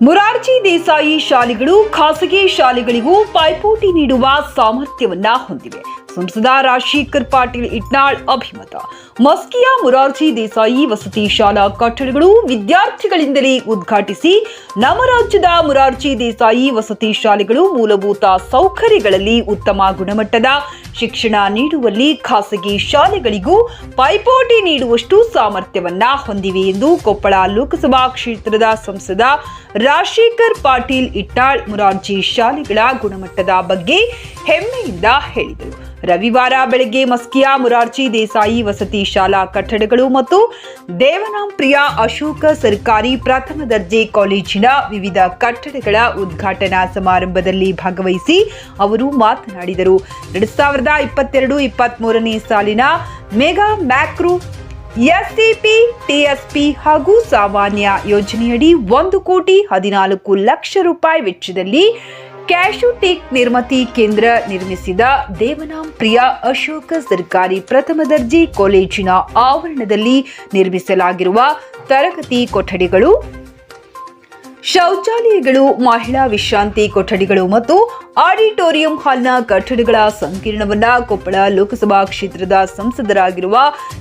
ಮುರಾರ್ಜಿ ದೇಸಾಯಿ ಶಾಲೆಗಳು ಖಾಸಗಿ ಶಾಲೆಗಳಿಗೂ ಪೈಪೋಟಿ ನೀಡುವ ಸಾಮರ್ಥ್ಯವನ್ನ ಹೊಂದಿವೆ. ಸಂಸದ ರಾಜಶೇಖರ್ ಪಾಟೀಲ್ ಇಟ್ನಾಳ್ ಅಭಿಮತ. ಮಸ್ಕಿಯ ಮುರಾರ್ಜಿ ದೇಸಾಯಿ ವಸತಿ ಶಾಲಾ ಕಟ್ಟಡಗಳು ವಿದ್ಯಾರ್ಥಿಗಳಿಂದಲೇ ಉದ್ಘಾಟಿಸಿ ನಮ್ಮ ರಾಜ್ಯದ ಮುರಾರ್ಜಿ ದೇಸಾಯಿ ವಸತಿ ಶಾಲೆಗಳು ಮೂಲಭೂತ ಸೌಕರ್ಯಗಳಲ್ಲಿ ಉತ್ತಮ ಗುಣಮಟ್ಟದ ಶಿಕ್ಷಣ ನೀಡುವಲ್ಲಿ ಖಾಸಗಿ ಶಾಲೆಗಳಿಗೂ ಪೈಪೋಟಿ ನೀಡುವಷ್ಟು ಸಾಮರ್ಥ್ಯವನ್ನ ಹೊಂದಿವೆ ಎಂದು ಕೊಪ್ಪಳ ಲೋಕಸಭಾ ಕ್ಷೇತ್ರದ ಸಂಸದ ರಾಜಶೇಖರ್ ಪಾಟೀಲ್ ಇಟ್ಟಾಳ್ ಮುರಾರ್ಜಿ ಶಾಲೆಗಳ ಗುಣಮಟ್ಟದ ಬಗ್ಗೆ ಹೆಮ್ಮೆಯಿಂದ ಹೇಳಿದರು. ರವಿವಾರ ಬೆಳಗ್ಗೆ ಮಸ್ಕಿಯಾ ಮುರಾರ್ಜಿ ದೇಸಾಯಿ ವಸತಿ ಶಾಲಾ ಕಟ್ಟಡಗಳು ಮತ್ತು ದೇವನಾಂಪ್ರಿಯ ಅಶೋಕ ಸರ್ಕಾರಿ ಪ್ರಥಮ ದರ್ಜೆ ಕಾಲೇಜಿನ ವಿವಿಧ ಕಟ್ಟಡಗಳ ಉದ್ಘಾಟನಾ ಸಮಾರಂಭದಲ್ಲಿ ಭಾಗವಹಿಸಿ ಅವರು ಮಾತನಾಡಿದರು. ಎರಡ್ ಸಾವಿರದ ಇಪ್ಪತ್ತೆರಡು ಇಪ್ಪತ್ತ್ ಮೂರನೇ ಸಾಲಿನ ಮೆಗಾ ಮ್ಯಾಕ್ರೋ ಎಸ್ಸಿಪಿ ಟಿಎಸ್ಪಿ ಹಾಗೂ ಸಾಮಾನ್ಯ ಯೋಜನೆಯಡಿ ಒಂದು ಕೋಟಿ ಹದಿನಾಲ್ಕು ಲಕ್ಷ ರೂಪಾಯಿ ವೆಚ್ಚದಲ್ಲಿ ಕ್ಯಾಶುಟೆಕ್ ನಿರ್ಮತಿ ಕೇಂದ್ರ ನಿರ್ಮಿಸಿದ ದೇವನಾಂ ಪ್ರಿಯ ಅಶೋಕ ಸರ್ಕಾರಿ ಪ್ರಥಮ ದರ್ಜೆ ಕಾಲೇಜಿನ ಆವರಣದಲ್ಲಿ ನಿರ್ಮಿಸಲಾಗಿರುವ ತರಗತಿ ಕೊಠಡಿಗಳು ಶೌಚಾಲಯಗಳು, ಮಹಿಳಾ ವಿಶ್ರಾಂತಿ ಕೊಠಡಿಗಳು ಮತ್ತು ಆಡಿಟೋರಿಯಂ ಹಾಲ್ನ ಕಟ್ಟಡಗಳ ಸಂಕೀರ್ಣವನ್ನ ಕೊಪ್ಪಳ ಲೋಕಸಭಾ ಕ್ಷೇತ್ರದ ಸಂಸದರಾಗಿರುವ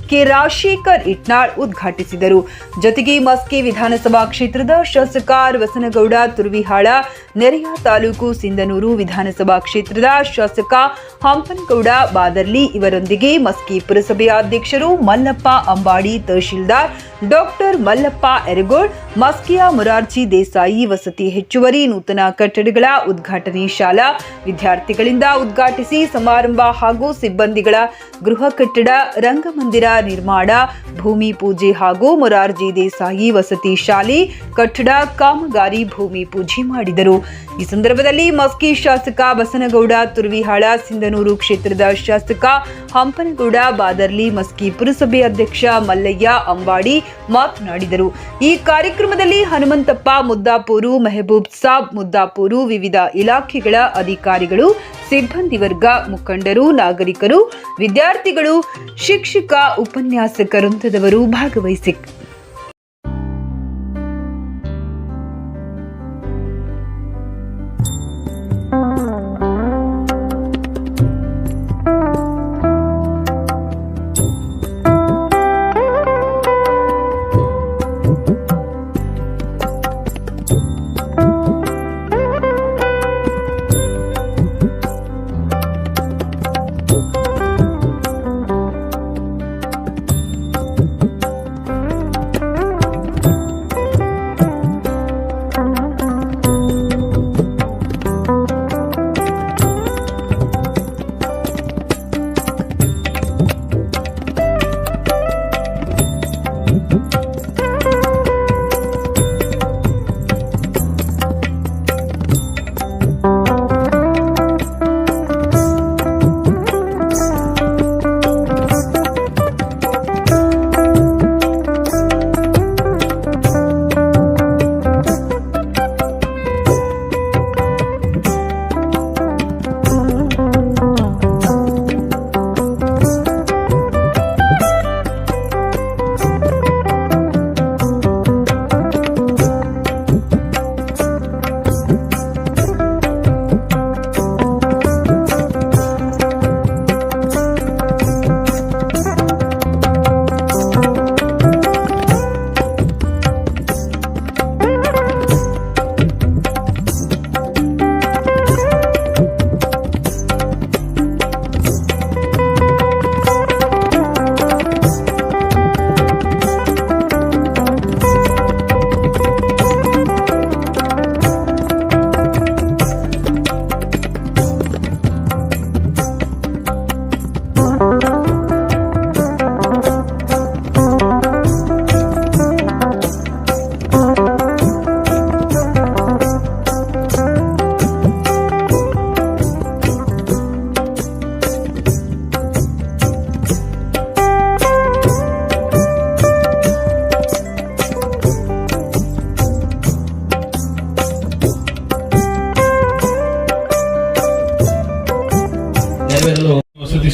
ಕೆ. ರಾಜಶೇಖರ್ ಇಟ್ನಾಳ್ ಉದ್ಘಾಟಿಸಿದರು. ಜೊತೆಗೆ ಮಸ್ಕಿ ವಿಧಾನಸಭಾ ಕ್ಷೇತ್ರದ ಶಾಸಕ ವಸನಗೌಡ ತುರ್ವಿಹಾಳ, ನೆರೆಯ ತಾಲೂಕು ಸಿಂಧನೂರು ವಿಧಾನಸಭಾ ಕ್ಷೇತ್ರದ ಶಾಸಕ ಹಂಪನಗೌಡ ಬಾದರ್ಲಿ ಇವರೊಂದಿಗೆ ಮಸ್ಕಿ ಪುರಸಭೆಯ ಅಧ್ಯಕ್ಷರು ಮಲ್ಲಪ್ಪ ಅಂಬಾಡಿ ತಹಶೀಲ್ದಾರ್ ಡಾಕ್ಟರ್ ಮಲ್ಲಪ್ಪ ಎರಗೋಳ್, ಮಸ್ಕಿಯ ಮುರಾರ್ಜಿ ದೇಸಾಯಿ ವಸತಿ ಹೆಚ್ಚುವರಿ ನೂತನ ಕಟ್ಟಡಗಳ ಉದ್ಘಾಟನೆ ಶಾಲಾ ವಿದ್ಯಾರ್ಥಿಗಳಿಂದ ಉದ್ಘಾಟಿಸಿ ಸಮಾರಂಭ ಹಾಗೂ ಸಿಬ್ಬಂದಿಗಳ ಗೃಹ ಕಟ್ಟಡ, ರಂಗಮಂದಿರ ನಿರ್ಮಾಣ, ಭೂಮಿ ಪೂಜೆ ಹಾಗೂ ಮೊರಾರ್ಜಿ ದೇಸಾಯಿ ವಸತಿ ಶಾಲೆ, ಕಟ್ಟಡ, ಕಾಮಗಾರಿ, ಭೂಮಿ ಪೂಜೆ ಮಾಡಿದರು. ಈ ಸಂದರ್ಭದಲ್ಲಿ ಮಸ್ಕಿ ಶಾಸಕ ಬಸನಗೌಡ, ತುರ್ವಿಹಾಳ, ಸಿಂಧನೂರು ಕ್ಷೇತ್ರದ ಶಾಸಕ ಹಂಪನಗೌಡ, ಬಾದರ್ಲಿ ಮಸ್ಕಿ ಪುರಸಭೆ ಅಧ್ಯಕ್ಷ ಮಲ್ಲಯ್ಯ ಅಂಬಾಡಿ ಮಾತನಾಡಿದರು. ಈ ಕಾರ್ಯಕ್ರಮದಲ್ಲಿ ಹನುಮಂತಪ್ಪ ಮುದ್ದಾಪೂರು, ಮೆಹಬೂಬ್ ಸಾಬ್ ಮುದ್ದಾಪೂರು, ವಿವಿಧ ಇಲಾಖೆಗಳ ಅಧಿಕಾರಿಗಳು, ಸಿಬ್ಬಂದಿ ವರ್ಗ ಮುಖಂಡರು, ನಾಗರಿಕರು, ವಿದ್ಯಾರ್ಥಿಗಳು, ಶಿಕ್ಷಕ ಉಪನ್ಯಾಸಕರೊಂದದವರು ಭಾಗವಹಿಸಿ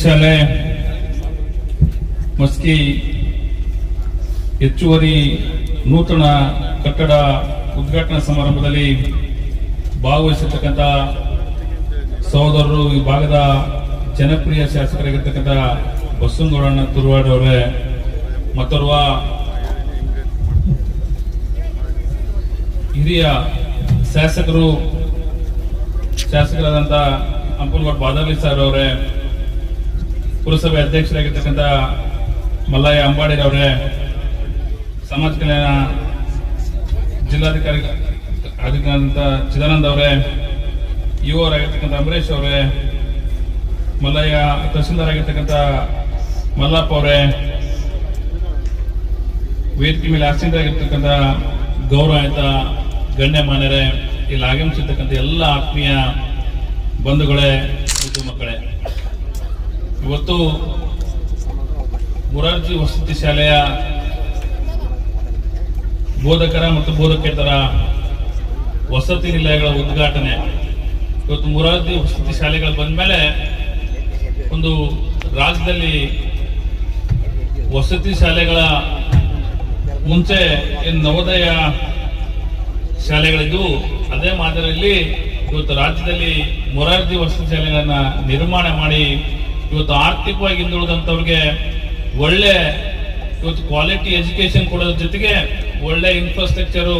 ಶಾಲೆ ಮಸ್ಕಿ ಹೆಚ್ಚುವರಿ ನೂತನ ಕಟ್ಟಡ ಉದ್ಘಾಟನಾ ಸಮಾರಂಭದಲ್ಲಿ ಭಾಗವಹಿಸಿರ್ತಕ್ಕಂಥ ಸಹೋದರರು ಈ ಭಾಗದ ಜನಪ್ರಿಯ ಶಾಸಕರಾಗಿರ್ತಕ್ಕಂಥ ಬಸವನಗೌಡಣ್ಣ ಅವರೇ, ಮತ್ತೋರ್ವ ಹಿರಿಯ ಶಾಸಕರು, ಶಾಸಕರಾದಂಥ ಅಂಪುಲ್ಗೌಡ್ ಬಾದಾಲಿ ಸರ್ ಅವರೇ ಪುರಸಭೆ ಅಧ್ಯಕ್ಷರಾಗಿರ್ತಕ್ಕಂಥ ಮಲ್ಲಯ್ಯ ಅಂಬಾಡಿರವರೇ, ಸಮಾಜ ಕಲ್ಯಾಣ ಜಿಲ್ಲಾಧಿಕಾರಿ ಅಧಿಕಾರಂತ ಚಿದಾನಂದ ಅವರೇ ಯುವರಾಗಿರ್ತಕ್ಕಂಥ ಅಂಬರೀಶ್ ಅವರೇ, ಮಲ್ಲಯ್ಯ ತಹಸೀಲ್ದಾರ್ ಆಗಿರ್ತಕ್ಕಂಥ ಮಲ್ಲಪ್ಪ ಅವರೇ, ವೇದಿಕೆ ಮೇಲೆ ಆಸೀನರಾಗಿರ್ತಕ್ಕಂಥ ಗಣ್ಯ ಮಾನ್ಯರೇ ಇಲ್ಲಿ ಆಗಮಿಸಿರ್ತಕ್ಕಂಥ ಎಲ್ಲ ಆತ್ಮೀಯ ಬಂಧುಗಳೇ ಮಕ್ಕಳೇ ಇವತ್ತು ಮುರಾರ್ಜಿ ವಸತಿ ಶಾಲೆಯ ಬೋಧಕರ ಮತ್ತು ಬೋಧಕೇತರ ವಸತಿ ನಿಲಯಗಳ ಉದ್ಘಾಟನೆ. ಇವತ್ತು ಮುರಾರ್ಜಿ ವಸತಿ ಶಾಲೆಗಳು ಬಂದ್ಮೇಲೆ ಒಂದು ರಾಜ್ಯದಲ್ಲಿ ವಸತಿ ಶಾಲೆಗಳ ಮುಂಚೆ ಏನು ನವೋದಯ ಶಾಲೆಗಳಿದ್ದು ಅದೇ ಮಾದರಿಯಲ್ಲಿ ಇವತ್ತು ರಾಜ್ಯದಲ್ಲಿ ಮೊರಾರ್ಜಿ ವಸತಿ ಶಾಲೆಗಳನ್ನು ನಿರ್ಮಾಣ ಮಾಡಿ ಇವತ್ತು ಆರ್ಥಿಕವಾಗಿ ಹಿಂದುಳಿದಂಥವ್ರಿಗೆ ಒಳ್ಳೆ ಇವತ್ತು ಕ್ವಾಲಿಟಿ ಎಜುಕೇಶನ್ ಕೊಡೋದ್ರ ಜೊತೆಗೆ ಒಳ್ಳೆ ಇನ್ಫ್ರಾಸ್ಟ್ರಕ್ಚರು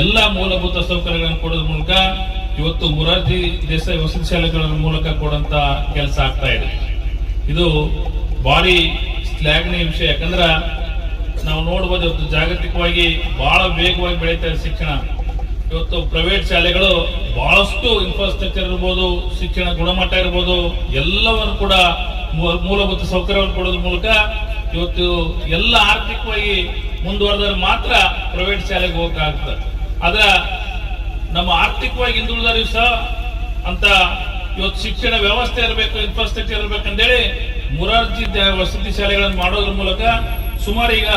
ಎಲ್ಲ ಮೂಲಭೂತ ಸೌಕರ್ಯಗಳನ್ನು ಕೊಡೋದ್ರ ಮೂಲಕ ಇವತ್ತು ಮುರಾರ್ಜಿ ದೇಸಾಯಿ ವಸತಿ ಶಾಲೆಗಳ ಮೂಲಕ ಕೊಡುವಂತ ಕೆಲಸ ಆಗ್ತಾ ಇದೆ. ಇದು ಭಾರಿ ಶ್ಲಾಘನೀಯ ವಿಷಯ. ಯಾಕಂದ್ರೆ ನಾವು ನೋಡ್ಬೋದು ಜಾಗತಿಕವಾಗಿ ಬಹಳ ವೇಗವಾಗಿ ಬೆಳೀತಾ ಇದೆ ಶಿಕ್ಷಣ. ಇವತ್ತು ಪ್ರೈವೇಟ್ ಶಾಲೆಗಳು ಬಹಳಷ್ಟು ಇನ್ಫ್ರಾಸ್ಟ್ರಕ್ಚರ್ ಇರ್ಬೋದು, ಶಿಕ್ಷಣ ಗುಣಮಟ್ಟ ಇರ್ಬೋದು, ಎಲ್ಲವನ್ನು ಕೂಡ ಮೂಲಭೂತ ಸೌಕರ್ಯವನ್ನು ಕೊಡೋದ್ರ ಮೂಲಕ ಇವತ್ತು ಎಲ್ಲ ಆರ್ಥಿಕವಾಗಿ ಮುಂದುವರೆದ್ರೆ ಮಾತ್ರ ಪ್ರೈವೇಟ್ ಶಾಲೆಗೆ ಹೋಗಕ್ಕಾಗ್ತದೆ ಆದ್ರ ನಮ್ಮ ಆರ್ಥಿಕವಾಗಿ ಹಿಂದುಳಿದವರು ಸಹ ಅಂತ ಇವತ್ತು ಶಿಕ್ಷಣ ವ್ಯವಸ್ಥೆ ಇರಬೇಕು ಇನ್ಫ್ರಾಸ್ಟ್ರಕ್ಚರ್ ಇರಬೇಕಂದೇಳಿ ಮುರಾರ್ಜಿ ವಸತಿ ಶಾಲೆಗಳನ್ನು ಮಾಡೋದ್ರ ಮೂಲಕ ಸುಮಾರು ಈಗ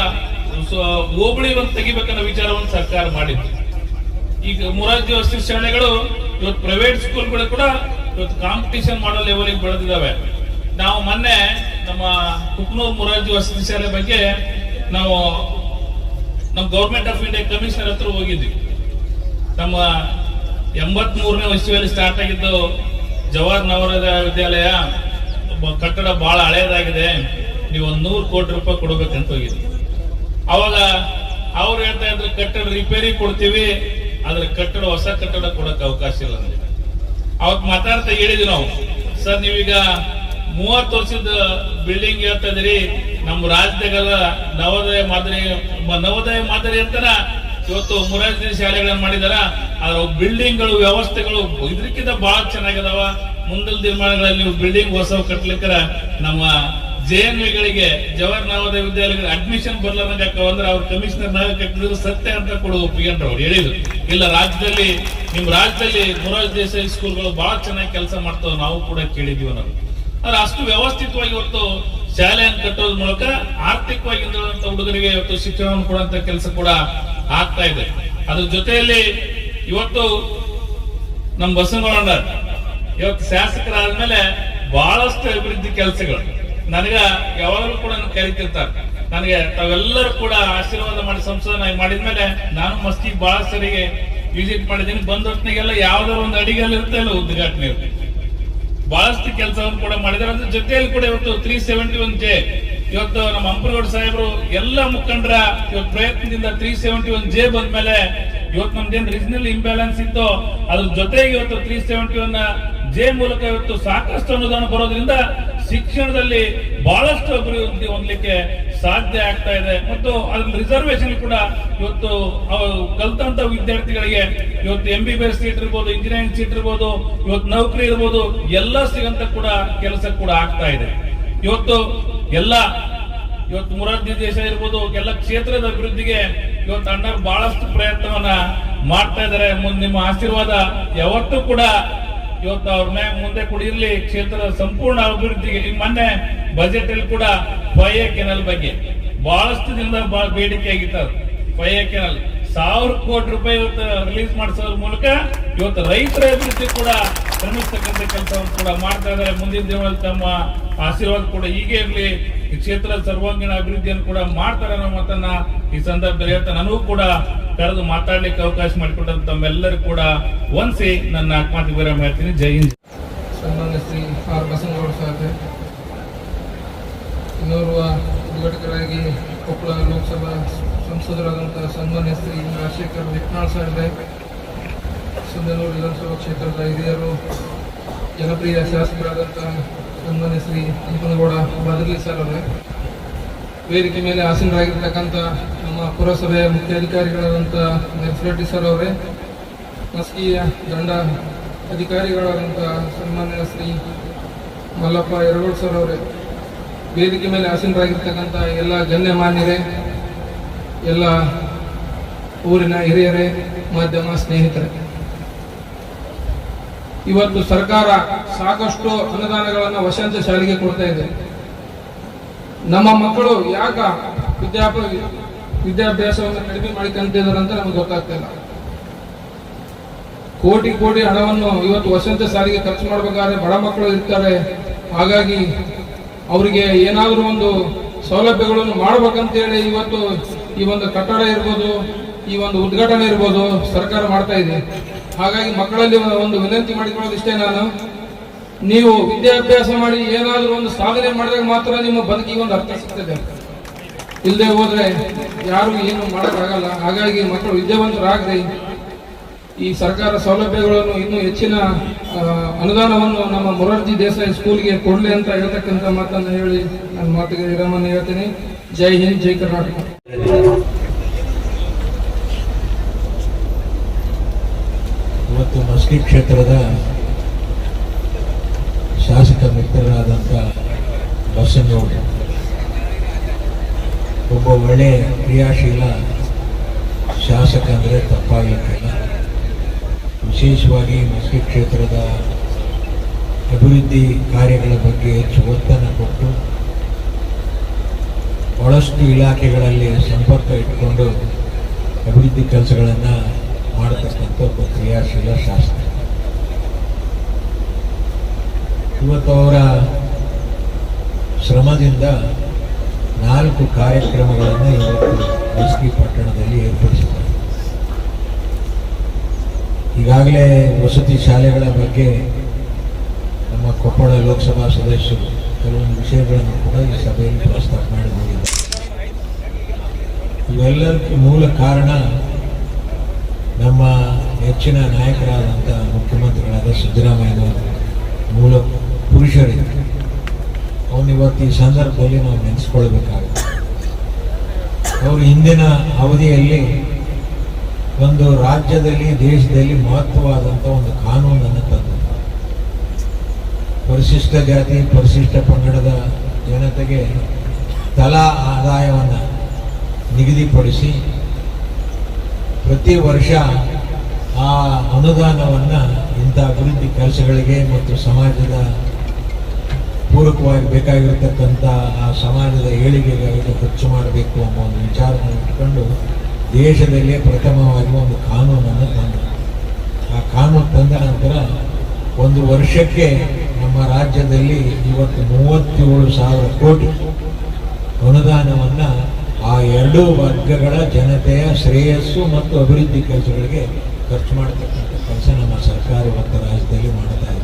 ಹೋಬಳಿ ಒಂದು ತೆಗಿಬೇಕನ್ನೋ ವಿಚಾರವನ್ನು ಸರ್ಕಾರ ಮಾಡಿತ್ತು. ಈಗ ಮುರಾರ್ಜಿ ವಸತಿ ಶಾಲೆಗಳು ಇವತ್ತು ಪ್ರೈವೇಟ್ ಸ್ಕೂಲ್ಗಳು ಕೂಡ ಇವತ್ತು ಕಾಂಪಿಟೇಷನ್ ಮಾಡೋ ಲೆವೆಲಿಗೆ ಬೆಳೆದಿದ್ದಾವೆ. ನಾವು ಮೊನ್ನೆ ನಮ್ಮ ಕುಕ್ನೂರ್ ಮುರಾರ್ಜಿ ವಸತಿ ಶಾಲೆ ಬಗ್ಗೆ ನಾವು ನಮ್ಮ ಗೌರ್ಮೆಂಟ್ ಆಫ್ ಇಂಡಿಯಾ ಕಮಿಷನರ್ ಹತ್ರ ಹೋಗಿದ್ವಿ. ನಮ್ಮ ಎಂಬತ್ ಮೂರನೇ ವಯಸ್ಸಿನಲ್ಲಿ ಸ್ಟಾರ್ಟ್ ಆಗಿದ್ದು ಜವಾಹರ್ ನವೋದಯ ವಿದ್ಯಾಲಯ ಕಟ್ಟಡ ಬಹಳ ಹಳೆಯದಾಗಿದೆ ನೀವು ಒಂದ್ ನೂರು ಕೋಟಿ ರೂಪಾಯಿ ಕೊಡ್ಬೇಕಂತ ಹೋಗಿದ್ವಿ. ಅವಾಗ ಅವ್ರು ಹೇಳ್ತಾ ಇದ್ರು, ಕಟ್ಟಡ ರಿಪೇರಿ ಕೊಡ್ತೀವಿ. ಆದ್ರೆ ಕಟ್ಟಡ, ಹೊಸ ಕಟ್ಟಡ ಕೊಡಕ್ ಅವಕಾಶ ಇಲ್ಲ. ಅವತ್ ಮಾತಾಡ್ತಾ ಹೇಳಿದ್ವಿ ನಾವು. ಸರ್, ನೀವೀಗ ಮೂವತ್ತು ವರ್ಷದ ಬಿಲ್ಡಿಂಗ್ ಹೇಳ್ತಾ ನಮ್ಮ ರಾಜ್ಯದಾಗೆಲ್ಲ ನವೋದಯ ಮಾದರಿ ನವೋದಯ ಮಾದರಿ ಅಂತನ ಇವತ್ತು ಮುರಾರ್ಜಿ ಶಾಲೆಗಳನ್ನ ಮಾಡಿದಾರ. ಆದ್ರೆ ಬಿಲ್ಡಿಂಗ್ಗಳು, ವ್ಯವಸ್ಥೆಗಳು ಇದಕ್ಕಿಂತ ಬಹಳ ಚೆನ್ನಾಗಿದಾವ. ಮುಂದಿನ ನಿರ್ಮಾಣಗಳಲ್ಲಿ ನೀವು ಬಿಲ್ಡಿಂಗ್ ಹೊಸ ಕಟ್ಲಿಕ್ಕರ ನಮ್ಮ ಜೆ ಎನ್ ಗಳಿಗೆ ಜವಾಹರ್ ನವೋದಯ ವಿದ್ಯಾಲಯಗಳಿಗೆ ಅಡ್ಮಿಷನ್ ಬರ್ಲಾರಂಗ ಅಂದ್ರೆ ಅವ್ರ ಕಮಿಷನರ್ ನಾಗ ಕಟ್ಟಿದ್ರು ಸತ್ಯ ಅಂತ ಕೊಡು ಒಪ್ಪಿಕೊಂಡ್ರು ಅವ್ರು ಹೇಳಿದ್ರು. ಇಲ್ಲ, ರಾಜ್ಯದಲ್ಲಿ, ನಿಮ್ ರಾಜ್ಯದಲ್ಲಿ ಮುರಾಜ್ ದೇಸಾಯಿ ಸ್ಕೂಲ್ಗಳು ಬಹಳ ಚೆನ್ನಾಗಿ ಕೆಲಸ ಮಾಡ್ತಾವ, ನಾವು ಕೂಡ ಕೇಳಿದೀವಿ ನಾವು ಆದ್ರೆ ಅಷ್ಟು ವ್ಯವಸ್ಥಿತವಾಗಿ ಇವತ್ತು ಶಾಲೆಯನ್ನು ಕಟ್ಟೋದ್ರ ಮೂಲಕ ಆರ್ಥಿಕವಾಗಿ ಹುಡುಗರಿಗೆ ಇವತ್ತು ಶಿಕ್ಷಣವನ್ನು ಕೊಡುವಂತ ಕೆಲಸ ಕೂಡ ಆಗ್ತಾ ಇದೆ. ಅದ್ರ ಜೊತೆಯಲ್ಲಿ ಇವತ್ತು ನಮ್ಮ ಬಸವನಗೌಡ ಇವತ್ತು ಶಾಸಕರಾದ್ಮೇಲೆ ಬಹಳಷ್ಟು ಅಭಿವೃದ್ಧಿ ಕೆಲಸಗಳು. ನನಗ ಯಾವಾಗಲೂ ಕೂಡ ಕರಿತಿರ್ತಾರೆ ನನಗೆ ತಾವೆಲ್ಲರೂ ಕೂಡ ಆಶೀರ್ವಾದ ಮಾಡಿ ಸಂಶೋಧನೆ ಮಾಡಿದ್ಮೇಲೆ ನಾನು ಮಸ್ತಿ ಬಹಳ ಸರಿಗೆ ವಿಸಿಟ್ ಮಾಡಿದ್ದೀನಿ. ಬಂದ ಹೊತ್ತಿಗೆಲ್ಲ ಯಾವ್ದಾದ್ರು ಒಂದು ಅಡಿಗೆಲ್ಲ ಇರುತ್ತೆ ಅಲ್ಲ ಉದ್ಘಾಟನೆ ಇರುತ್ತೆ ಬಹಳಷ್ಟು ಕೆಲಸವನ್ನು ಕೂಡ ಮಾಡಿದ್ದಾರೆ. ಅದ್ರ ಜೊತೆಯಲ್ಲಿ ಕೂಡ ಇವತ್ತು ತ್ರೀ ಸೆವೆಂಟಿ ಒನ್ ಜೆ, ಇವತ್ತು ನಮ್ಮ ಅಂಪರಗೌಡ ಸಾಹೇಬರು ಎಲ್ಲ ಮುಖಂಡರ ಇವತ್ತು ಪ್ರಯತ್ನದಿಂದ ತ್ರೀ ಸೆವೆಂಟಿ ಒನ್ ಜೆ ಬಂದ್ಮೇಲೆ ಇವತ್ತು ನಮ್ದೇನ್ ರೀಜನಲ್ ಇಂಬ್ಯಾಲೆನ್ಸ್ ಇತ್ತು, ಅದ್ರ ಜೊತೆಗೆ ಇವತ್ತು ತ್ರೀ ಸೆವೆಂಟಿ ಒನ್ ಜೆ ಮೂಲಕ ಇವತ್ತು ಸಾಕಷ್ಟು ಅನುದಾನ ಬರೋದ್ರಿಂದ ಶಿಕ್ಷಣದಲ್ಲಿ ಬಹಳಷ್ಟು ಅಭಿವೃದ್ಧಿ ಹೊಂದಲಿಕ್ಕೆ ಸಾಧ್ಯ ಆಗ್ತಾ ಇದೆ. ಮತ್ತು ಅದ್ರ ರಿಸರ್ವೇಶನ್ ಕೂಡ ಇವತ್ತು ಕಲ್ತಂತ ವಿದ್ಯಾರ್ಥಿಗಳಿಗೆ ಇವತ್ತು M B B S seat ಇರ್ಬೋದು ಇಂಜಿನಿಯರಿಂಗ್ ಸೀಟ್ ಇರ್ಬೋದು, ಇವತ್ತು ನೌಕರಿ ಇರ್ಬೋದು, ಎಲ್ಲ ಸಿಗಂತ ಕೂಡ ಕೆಲಸ ಕೂಡ ಆಗ್ತಾ ಇದೆ. ಇವತ್ತು ಎಲ್ಲ ಇವತ್ತು ಮುರಾರ್ಜಿ ದೇಶ ಇರ್ಬೋದು, ಎಲ್ಲ ಕ್ಷೇತ್ರದ ಅಭಿವೃದ್ಧಿಗೆ ಇವತ್ತು ಅಣ್ಣ ಬಹಳಷ್ಟು ಪ್ರಯತ್ನವನ್ನ ಮಾಡ್ತಾ ಇದ್ದಾರೆ. ನಿಮ್ಮ ಆಶೀರ್ವಾದ ಯಾವತ್ತೂ ಕೂಡ ಇವತ್ತು ಅವ್ರ ಮ್ಯಾಗ ಮುಂದೆ ಕೂಡ ಇರ್ಲಿ ಕ್ಷೇತ್ರದ ಸಂಪೂರ್ಣ ಅಭಿವೃದ್ಧಿಗೆ ಈಗ ಮೊನ್ನೆ ಬಜೆಟ್ ಅಲ್ಲಿ ಕೂಡ ಫೈಯ ಕೆನಲ್ ಬಗ್ಗೆ. ಬಹಳಷ್ಟು ದಿನದ ಬಹಳ ಬೇಡಿಕೆ ಆಗಿತ್ತು ಫೈಯ ಕೆನಲ್ ಸಾವಿರ ಕೋಟಿ ರೂಪಾಯಿ ಇವತ್ತು ರಿಲೀಸ್ ಮಾಡಿಸೋದ್ರ ಮೂಲಕ ಇವತ್ತು ರೈತರ ಅಭಿವೃದ್ಧಿ ಕೂಡ ಶ್ರಮಿಸ್ತಕ್ಕಂಥ ಕೆಲಸವನ್ನು ಕೂಡ ಮಾಡ್ತಾ ಇದ್ದಾರೆ. ಮುಂದಿನ ದಿನಗಳಲ್ಲಿ ತಮ್ಮ ಆಶೀರ್ವಾದ ಕೂಡ ಹೀಗೆ ಇರಲಿ. ಈ ಕ್ಷೇತ್ರದ ಸರ್ವಾಂಗೀಣ ಅಭಿವೃದ್ಧಿಯನ್ನು ಕೂಡ ಮಾಡ್ತಾರೆ ಅನ್ನೋ ಮಾತನ್ನ ಈ ಸಂದರ್ಭದಲ್ಲಿ ಹೇಳ್ತಾ ನನಗೂ ಕೂಡ ಕರೆದು ಮಾತಾಡ್ಲಿಕ್ಕೆ ಅವಕಾಶ ಮಾಡಿಕೊಟ್ಟಂತ ತಮ್ಮೆಲ್ಲರೂ ಕೂಡ ಒಂದ್ಸಿ ನನ್ನ ಆತ್ಮಹತ್ಯೆ ವಿರಾಮ ಹೇಳ್ತೀನಿ. ಜೈ ಹಿಂದ್. ಸನ್ಮಾನ್ಯ ಶ್ರೀ ಆರ್ ಬಸನಗೌಡ ಇನ್ನೋರ್ವ ಕೊಪ್ಪಳ ಲೋಕಸಭಾ ಸಂಸದರಾದಂಥ ಸನ್ಮಾನ್ಯ ಶ್ರೀ ರಾಜಶೇಖರ್ ವಿಕ್ನಾಳ್ ಸಾಹೇಬ್ರೆ ಸಿಂಧನೂರು ವಿಧಾನಸಭಾ ಕ್ಷೇತ್ರದ ಹಿರಿಯರು, ಜನಪ್ರಿಯ ಶಾಸಕರಾದಂಥ ಸನ್ಮಾನ್ಯ ಶ್ರೀ ಅಂಕನಗೌಡ ಬದರ್ಲಿ ಸರ್ ಅವರೇ. ವೇದಿಕೆ ಮೇಲೆ ಆಸೀನರಾಗಿರ್ತಕ್ಕಂಥ ನಮ್ಮ ಪುರಸಭೆಯ ಮುಖ್ಯಾಧಿಕಾರಿಗಳಾದಂಥ ನೆಫ್ರೆಡ್ಡಿ ಸರ್ ಅವರೇ ಮಸ್ಕಿಯ ದಂಡ ಅಧಿಕಾರಿಗಳಾದಂಥ ಸನ್ಮಾನ್ಯ ಶ್ರೀ ಮಲ್ಲಪ್ಪ ಎರಗೋಡ್ ಸರ್ ಅವರೇ. ವೇದಿಕೆ ಮೇಲೆ ಆಸೀನರಾಗಿರ್ತಕ್ಕಂಥ ಎಲ್ಲ ಗಣ್ಯಮಾನ್ಯರೇ, ಎಲ್ಲ ಊರಿನ ಹಿರಿಯರೇ, ಮಾಧ್ಯಮ ಸ್ನೇಹಿತರೆ. ಇವತ್ತು ಸರ್ಕಾರ ಸಾಕಷ್ಟು ಅನುದಾನಗಳನ್ನು ವಸಂತ ಶಾಲೆಗೆ ಕೊಡ್ತಾ ಇದೆ. ನಮ್ಮ ಮಕ್ಕಳು ಯಾಕ ವಿದ್ಯಾಭ ವಿದ್ಯಾಭ್ಯಾಸವನ್ನು ಕಡಿಮೆ ಮಾಡಿಕೊಂಡಿದ್ದಾರೆ ಅಂತ ನಮಗೆ ಗೊತ್ತಾಗ್ತಾ ಇಲ್ಲ. ಕೋಟಿ ಕೋಟಿ ಹಣವನ್ನು ಇವತ್ತು ವಸಂತ ಸಾರಿಗೆ ಖರ್ಚು ಮಾಡಬೇಕಾದ್ರೆ ಬಡ ಮಕ್ಕಳು ಇರ್ತಾರೆ. ಹಾಗಾಗಿ ಅವರಿಗೆ ಏನಾದರೂ ಒಂದು ಸೌಲಭ್ಯಗಳನ್ನು ಮಾಡ್ಬೇಕಂತೇಳಿ ಇವತ್ತು ಈ ಒಂದು ಕಟ್ಟಡ ಇರ್ಬೋದು, ಈ ಒಂದು ಉದ್ಘಾಟನೆ ಇರ್ಬೋದು ಸರ್ಕಾರ ಮಾಡ್ತಾ ಇದೆ. ಹಾಗಾಗಿ ಮಕ್ಕಳಲ್ಲಿ ಒಂದು ವಿನಂತಿ ಮಾಡಿಕೊಳ್ಳೋದಿಷ್ಟೇ ನಾನು. ನೀವು ವಿದ್ಯಾಭ್ಯಾಸ ಮಾಡಿ ಏನಾದರೂ ಒಂದು ಸಾಧನೆ ಮಾಡಿದಾಗ ಮಾತ್ರ ನಿಮ್ಮ ಬದುಕಿಗೆ ಒಂದು ಅರ್ಥ ಸಿಗ್ತದೆ. ಇಲ್ಲದೆ ಹೋದ್ರೆ ಯಾರು ಏನು ಮಾಡೋಕ್ಕಾಗಲ್ಲ. ಹಾಗಾಗಿ ಮಕ್ಕಳು ವಿದ್ಯಾವಂತರಾಗ್ರಿ. ಈ ಸರ್ಕಾರ ಸೌಲಭ್ಯಗಳನ್ನು ಇನ್ನೂ ಹೆಚ್ಚಿನ ಅನುದಾನವನ್ನು ನಮ್ಮ ಮೊರಾರ್ಜಿ ದೇಸಾಯಿ ಸ್ಕೂಲ್ಗೆ ಕೊಡಲಿ ಅಂತ ಹೇಳ್ತಕ್ಕಂಥ ಮಾತನ್ನು ಹೇಳಿ ನನ್ನ ಮಾತಿಗೆ ವಿರಾಮವನ್ನು ಹೇಳ್ತೀನಿ. ಜೈ ಹಿಂದ್, ಜೈ ಕರ್ನಾಟಕ. ಮಸ್ಕಿ ಕ್ಷೇತ್ರದ ಶಾಸಕ ಮಿತ್ರರಾದಂಥ ಬಸನಗೌಡ ಒಬ್ಬ ಒಳ್ಳೆಯ ಕ್ರಿಯಾಶೀಲ ಶಾಸಕ ಅಂದರೆ ತಪ್ಪಾಗಲಿಕ್ಕಿಲ್ಲ ವಿಶೇಷವಾಗಿ ಮಸ್ಕಿ ಕ್ಷೇತ್ರದ ಅಭಿವೃದ್ಧಿ ಕಾರ್ಯಗಳ ಬಗ್ಗೆ ಹೆಚ್ಚು ಒತ್ತನ್ನು ಕೊಟ್ಟು ಬಹಳಷ್ಟು ಇಲಾಖೆಗಳಲ್ಲಿ ಸಂಪರ್ಕ ಇಟ್ಕೊಂಡು ಅಭಿವೃದ್ಧಿ ಕೆಲಸಗಳನ್ನು ಮಾಡತಕ್ಕಂಥ ಒಬ್ಬ ಕ್ರಿಯಾಶೀಲ ಶಾಸಕ. ಇವತ್ತು ಅವರ ಶ್ರಮದಿಂದ ನಾಲ್ಕು ಕಾರ್ಯಕ್ರಮಗಳನ್ನು ಇವತ್ತು ಮಸ್ಕಿ ಪಟ್ಟಣದಲ್ಲಿ ಏರ್ಪಡಿಸಿದ್ದಾರೆ. ಈಗಾಗಲೇ ವಸತಿ ಶಾಲೆಗಳ ಬಗ್ಗೆ ನಮ್ಮ ಕೊಪ್ಪಳ ಲೋಕಸಭಾ ಸದಸ್ಯರು ಕೆಲವೊಂದು ವಿಷಯಗಳನ್ನು ಕೂಡ ಈ ಸಭೆಯಲ್ಲಿ ಪ್ರಸ್ತಾಪ ಮಾಡಿದ್ದಾರೆ. ಇವೆಲ್ಲದಕ್ಕೆ ಮೂಲ ಕಾರಣ ನಮ್ಮ ಹೆಚ್ಚಿನ ನಾಯಕರಾದಂಥ ಮುಖ್ಯಮಂತ್ರಿಗಳಾದ ಸಿದ್ದರಾಮಯ್ಯನವರು ಮೂಲ ಪುರುಷರಿದ್ದಾರೆ ಅವನು ಇವತ್ತು ಈ ಸಂದರ್ಭದಲ್ಲಿ ನಾವು ನೆನೆಸ್ಕೊಳ್ಬೇಕಾಗುತ್ತೆ. ಅವರು ಹಿಂದಿನ ಅವಧಿಯಲ್ಲಿ ಒಂದು ರಾಜ್ಯದಲ್ಲಿ, ದೇಶದಲ್ಲಿ ಮಹತ್ವವಾದಂಥ ಒಂದು ಕಾನೂನನ್ನು ತಂದರು. ಪರಿಶಿಷ್ಟ ಜಾತಿ, ಪರಿಶಿಷ್ಟ ಪಂಗಡದ ಜನತೆಗೆ ತಲಾ ಆದಾಯವನ್ನು ನಿಗದಿಪಡಿಸಿ ಪ್ರತಿ ವರ್ಷ ಆ ಅನುದಾನವನ್ನು ಇಂಥ ಅಭಿವೃದ್ಧಿ ಕೆಲಸಗಳಿಗೆ ಮತ್ತು ಸಮಾಜದ ಪೂರಕವಾಗಿ ಬೇಕಾಗಿರತಕ್ಕಂಥ ಆ ಸಮಾಜದ ಏಳಿಗೆಗಾಗಿ ಖರ್ಚು ಮಾಡಬೇಕು ಅನ್ನೋ ಒಂದು ವಿಚಾರವನ್ನು ಇಟ್ಕೊಂಡು ದೇಶದಲ್ಲೇ ಪ್ರಥಮವಾಗಿ ಒಂದು ಕಾನೂನನ್ನು ತಂದರು. ಆ ಕಾನೂನು ತಂದ ನಂತರ ಒಂದು ವರ್ಷಕ್ಕೆ ನಮ್ಮ ರಾಜ್ಯದಲ್ಲಿ ಇವತ್ತು ಮೂವತ್ತೇಳು ಸಾವಿರ ಕೋಟಿ ಅನುದಾನವನ್ನು ಆ ಎರಡೂ ವರ್ಗಗಳ ಜನತೆಯ ಶ್ರೇಯಸ್ಸು ಮತ್ತು ಅಭಿವೃದ್ಧಿ ಕೆಲಸಗಳಿಗೆ ಖರ್ಚು ಮಾಡತಕ್ಕಂಥ ಕೆಲಸ ನಮ್ಮ ಸರ್ಕಾರ ಮತ್ತು ರಾಜ್ಯದಲ್ಲಿ ಮಾಡ್ತಾ ಇದೆ